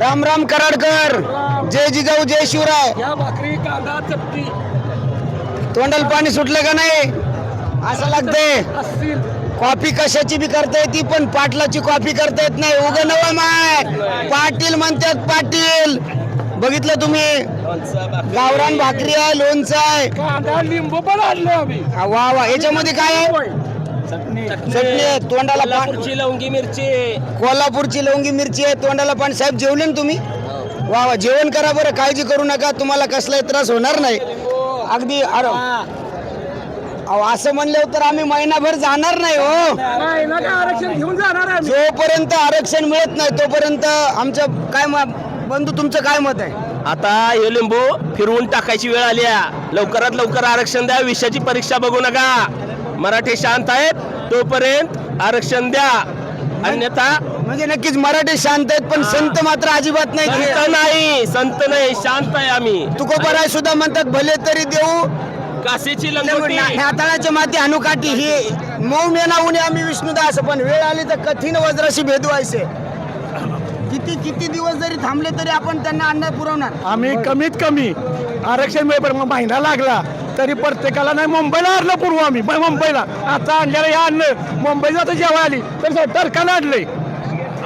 राम राम कराडकर. जय जिजाऊ जय शिवराय. या भाकरी कांदा चटणी. तोंडाला पाणी सुटलं का नाही? असं लागतंय. असतील. कॉफी कशाची बी करता येते पण पाटलाची कॉफी करता येत नाही. उग नवा माय. पाटील म्हणतात पाटील. बघितलं तुम्ही? गावरान भाकरी आहे लोणचं आहे. कांदा लिंबू पण आणले आम्ही. वा वा. याच्यामध्ये काय आहे. चटणी. आहे तोंडाला पाणी कोल्हापूरची लवंगी मिरची कोल्हापूरची लवंगी मिरची आहे तोंडाला पाणी साहेब जेवले ना तुम्ही? वा वा जेवण करा बरं काळजी करू नका तुम्हाला कसलाही त्रास होणार नाही. अगदी अरे अहो, असं म्हणल्यावर तर आम्ही महिनाभर जाणार नाही हो. नाही ना काय आरक्षण घेऊन जाणार आहे आम्ही. जोपर्यंत आरक्षण मिळत नाही तोपर्यंत आमचं काय म- बंधू तुमचं काय मत आहे? आता हे लिंबू फिरवून टाकायची वेळ आली आहे. लवकरात लवकर आरक्षण द्या विषयाची परीक्षा बघू नका. मराठी शांत आहेत. तोपर्यंत आरक्षण द्या. अन्यथा म्हणजे नक्कीच मराठी शांत आहेत पण संत मात्र अजिबात नाही. संत नाही. संत नाही. शांत आहे आम्ही. तुकोबराय सुद्धा म्हणतात भले तरी देऊ. काशीची लंगोटी. हाताळाच्या माती अनुकाठी ही मऊ मेना उन्हे आम्ही विष्णुदास पण वेळ आली तर कठीण वज्राशी भेदवायचे किती किती दिवस जरी थांबले तरी आपण त्यांना अन्न पुरवणार. आम्ही कमीत कमी आरक्षण मिळेपर्यंत महिना लागला. तरी प्रत्येकाला नाही मुंबईला आणलं पूर्व आम्ही. मुंबईला. आता आणलेलं हे आणलं. मुंबई जातं जेव्हा आली. तर टरकानं आणलंय.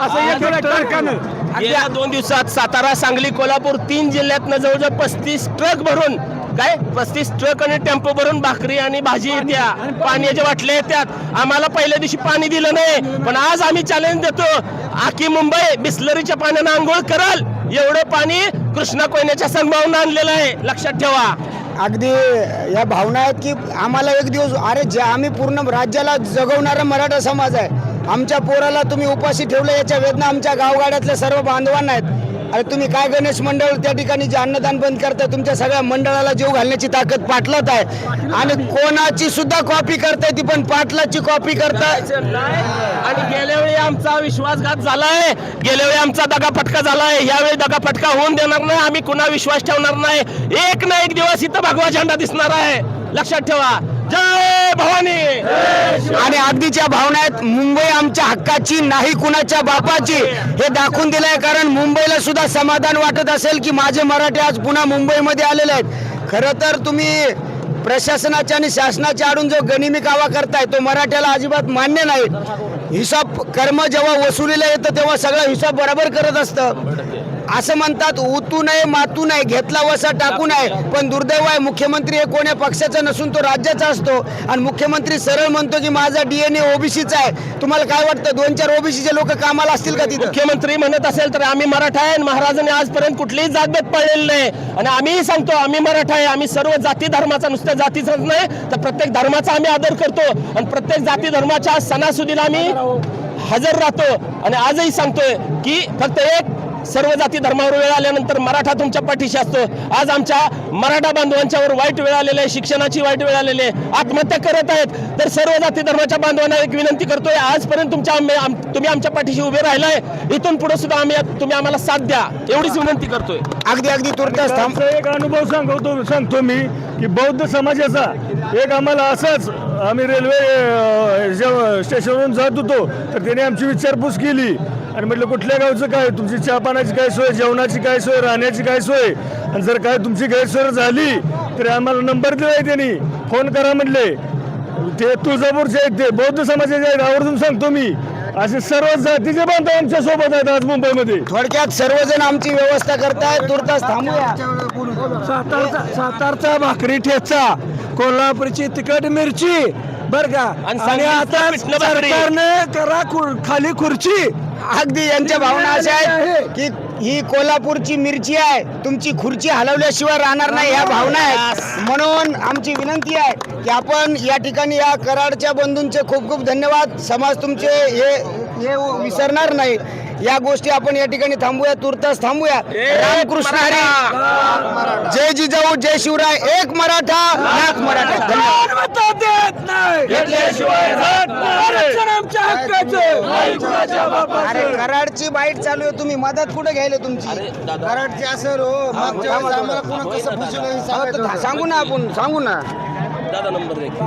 असं एक टरकानं गेल्या दोन दिवसात सातारा सांगली कोल्हापूर तीन जिल्ह्यातनं जवळजवळ पस्तीस ट्रक भरून काय? पस्तीस ट्रक आणि टेम्पो भरून भाकरी आणि भाजी येत्या. पाण्याच्या बाटल्या येत्यात. आम्हाला पहिल्या दिवशी पाणी दिलं नाही. पण आज आम्ही चॅलेंज देतो. आखी मुंबई बिस्लरीच्या पाण्यानं आंघोळ कराल. एवढं पाणी कृष्णा कोयन्याच्या संभावना आणलेलं आहे. लक्षात ठेवा. अगदी या भावना आहेत की आम्हाला एक दिवस अरे जे आम्ही पूर्ण राज्याला जगवणारा मराठा समाज आहे आमच्या पोराला तुम्ही उपाशी ठेवलं याच्या वेदना आमच्या गावगाड्यातल्या सर्व बांधवांना आहेत. अरे तुम्ही काय गणेश मंडळ त्या ठिकाणी जे अन्नदान बंद करताय तुमच्या सगळ्या मंडळाला जीव घालण्याची ताकद पाटलत आहे. आणि कोणाची सुद्धा कॉपी करताय ती पण पाटलाची कॉपी करताय. आणि गेल्या वेळी आमचा विश्वासघात झालाय. गेल्या वेळी आमचा दगाफटका झालाय. यावेळी दगाफटका होऊन देणार नाही. आम्ही कुणा विश्वास ठेवणार नाही. एक ना एक दिवस इथं भगवा झेंडा दिसणार आहे. लक्षात ठेवा. जय भवानी! आणि अगदीच्या भावना आहेत मुंबई आमच्या हक्काची नाही कुणाच्या बापाची हे दाखवून दिलंय कारण मुंबईला सुद्धा समाधान वाटत असेल की माझे मराठी आज पुन्हा मुंबईमध्ये आलेले आहेत. खरं तर तुम्ही प्रशासनाच्या आणि शासनाच्या आडून जो गनिमी कावा करताय तो मराठ्याला अजिबात मान्य नाही. हिसाब कर्म जेव्हा वसुलीला येतं तेव्हा सगळा हिसाब बरोबर करत असतं. असं म्हणतात उतू नये मातू नये घेतला वसा टाकू नये. पण दुर्दैव आहे मुख्यमंत्री हे कोण्या पक्षाचा नसून तो राज्याचा असतो. आणि मुख्यमंत्री सरळ म्हणतो की माझा डीएनए ओबीसीचा आहे. तुम्हाला काय वाटतं? दोन चार ओबीसीचे लोक कामाला असतील का तिथे? मुख्यमंत्री म्हणत असेल तर आम्ही मराठा आहे आणि महाराजांनी आजपर्यंत कुठलीही जातभेद पडलेली नाही. आणि आम्हीही सांगतो आम्ही मराठा आहे आम्ही सर्व जाती धर्माचा नुसत्या जातीचाच नाही तर प्रत्येक धर्माचा आम्ही आदर करतो. आणि प्रत्येक जाती धर्माच्या सणासुदीला आम्ही हजर राहतो. आणि आजही सांगतोय की फक्त एक सर्व जाती धर्मावर वेळ आल्यानंतर मराठा तुमच्या पाठीशी असतो. आज आमच्या मराठा बांधवांच्यावर वाईट वेळ आलेली आहे शिक्षणाची वाईट वेळ आलेली आहे. आत्महत्या करत आहेत. तर सर्व जाती धर्माच्या बांधवांना एक विनंती करतोय आजपर्यंत तुमच्या आम्ही- आम- तुम्ही आमच्या पाठीशी उभे राहिलाय. इथून पुढे सुद्धा आम्ही तुम्ही आम्हाला साथ द्या. एवढीच विनंती करतोय. अगदी अगदी तुर्तास एक अनुभव सांगतो सांगतो मी की बौद्ध समाजाचा एक आम्हाला असाच आम्ही रेल्वे स्टेशनवरून जात होतो. तर त्याने आमची विचारपूस केली. आणि म्हटलं कुठल्या गावचं काय? तुमची चहा पाण्याची काय सोय जेवणाची काय सोय राहण्याची काय सोय? आणि जर काय तुमची गैरसोय झाली तर आम्हाला नंबर दिलाय त्यांनी. फोन करा म्हणले ते तुळजापूरचे आहेत ते बौद्ध समाजाचे आहेत आवर्जून सांगतो मी. असे सर्व जातीचे बांधव आमच्यासोबत आहेत आज मुंबईमध्ये. थोडक्यात सर्वजण आमची व्यवस्था करताय तुर्तास थांबूया. सातारचा सातारचा भाकरी ठेचा कोल्हापूरची तिखट मिरची बर का. आणि आता. सरकारने करा खाली खुर्ची. अगदी यांच्या भावना अशा आहेत की ही कोल्हापूरची मिरची आहे तुमची खुर्ची हलवल्याशिवाय राहणार नाही ह्या भावना आहेत. म्हणून आमची विनंती आहे की आपण या ठिकाणी या कराडच्या बंधूंचे खूप खूप धन्यवाद. समाज तुमचे हे हे विसरणार नाही. या गोष्टी आपण या ठिकाणी थांबूया तुर्तास थांबूया. रामकृष्ण हरी. जय जिजाऊ जय शिवराय एक मराठा लाख मराठा. अरे कराडची बाईट चालू आहे. तुम्ही मदत कुठे घ्यायला तुमची? कराडची असेल हो मागच्या वेळेस आम्हाला कसं फसवलं हे. सांगू ना आपण सांगू ना. दादा नंबर दे.